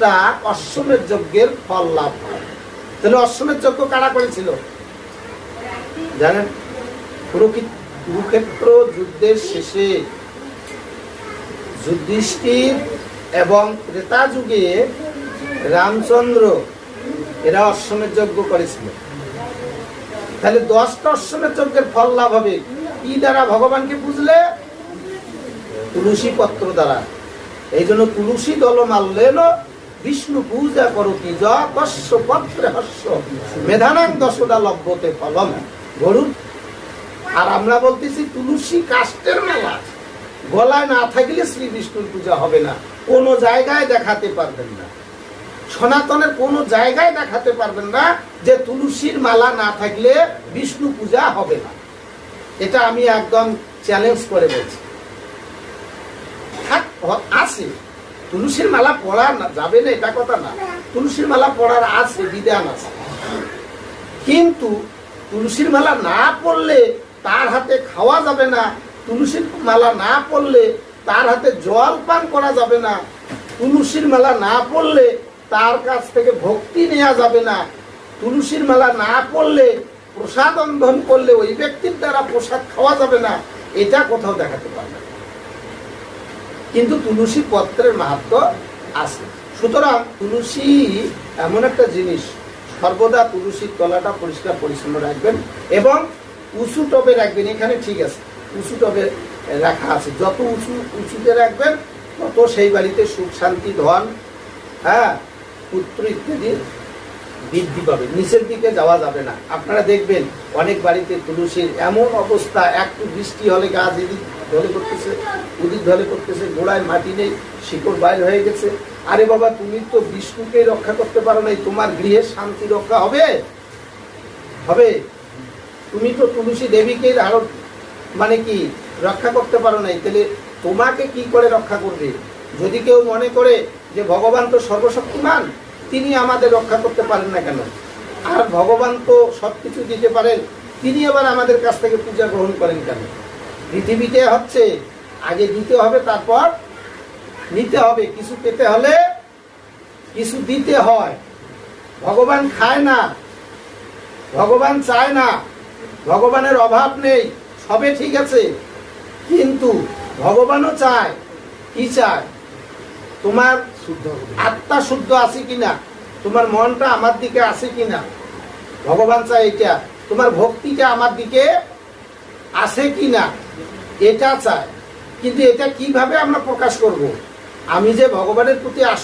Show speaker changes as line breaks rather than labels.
দশটা অশ্বমের যজ্ঞের ফল লাভ হয়। তাহলে অশ্বমের যজ্ঞ কারা করেছিল? জানেন? কুরুক্ষেত্র যুদ্ধের শেষে যুধিষ্ঠির এবং ত্রেতা যুগে রামচন্দ্র, এরা অশ্বমের যজ্ঞ করেছিল। তাহলে দশটা অশ্বমের যজ্ঞের ফল লাভ হবে। কি দ্বারা? ভগবানকে বুঝলে? তুলসী পত্র দ্বারা। এই জন্য তুলসী দল মারলেন বিষ্ণু পূজা করতি যশ পত্রে হস্য মেধানাং দশটা লভ্যতে ফলম। গরুর, আর আমরা বলতেছি তুলসী কাষ্টের মেলা। গলায় না থাকলে শ্রী বিষ্ণুর পূজা হবে না। কোনো জায়গায় দেখাতে পারবেন না। সনাতনের কোনো জায়গায় দেখাতে পারবেন না যে তুলসীর মালা না থাকলে বিষ্ণু পূজা হবে না। এটা আমি একদম চ্যালেঞ্জ করে বলছি। আছে। তুলসীর মালা পড়া না- যাবে না এটা কথা না। তুলসীর মালা পড়ার আছে, বিধান আছে। কিন্তু তুলসীর মালা না পড়লে তার হাতে খাওয়া যাবে না। তুলসীর মালা না পড়লে তার হাতে জল পান করা যাবে না। তুলসীর মালা না পড়লে তার কাছ থেকে ভক্তি নেওয়া যাবে না। তুলসীর মালা না পড়লে প্রসাদ অন্ধন করলে ওই ব্যক্তির দ্বারা প্রসাদ খাওয়া যাবে না। এটা কোথাও দেখাতে পারবে না। কিন্তু তুলসী পত্রের মাহাত্ম আছে। সুতরাং তুলসী এমন একটা জিনিস, সর্বদা তুলসীর তলাটা পরিষ্কার পরিচ্ছন্ন রাখবেন এবং উঁচু টবে রাখবেন, এখানে ঠিক আছে, উঁচু টবে রাখা আছে। যত উঁচু, উঁচুতে রাখবেন, তত সেই বাড়িতে সুখ, শান্তি, ধন হ্যাঁ পুত্র ইত্যাদি বৃদ্ধি পাবে। নিচের দিকে যাওয়া যাবে না। আপনারা দেখবেন, অনেক বাড়িতে তুলসীর এমন অবস্থা, একটু বৃষ্টি হলে গাছ এদিক ঢলে করতেছে ওদিক ঢলে করতেছে গোড়ায় মাটি নেই, শিকড় বাইর হয়ে গেছে। আরে বাবা, তুমি তো বিষ্ণুকে রক্ষা করতে পারো নাই, তোমার গৃহে শান্তি রক্ষা হবে? হবে? তুমি তো তুলসী দেবীকে আরও মানে কি, রক্ষা করতে পারো নাই, তাহলে তোমাকে কি করে রক্ষা করবে? যদি কেউ মনে করে যে ভগবান তো সর্বশক্তিমান, তিনি আমাদের রক্ষা করতে পারেন না কেন? আর ভগবান তো সব কিছু দিতে পারেন, তিনি আবার আমাদের কাছ থেকে পূজা গ্রহণ করেন কেন? পৃথিবীতে হচ্ছে, আগে দিতে হবে, তারপর নিতে হবে। কিছু পেতে হলে কিছু দিতে হয়। ভগবান খায় না, ভগবান চায় না, ভগবানের অভাব নেই, সবে ঠিক আছে। কিন্তু ভগবানও চায়। কি চায়? তোমার
শুদ্ধ।
আত্মা শুদ্ধ আছে কিনা? তোমার মনটা আমার দিকে আছে কিনা? ভগবান চায় এটা। তোমার ভক্তিটা আমার দিকে আছে কিনা? এটা চায় কিন্তু এটা কীভাবে আমরা প্রকাশ করব? আমি যে ভগবানের প্রতি আস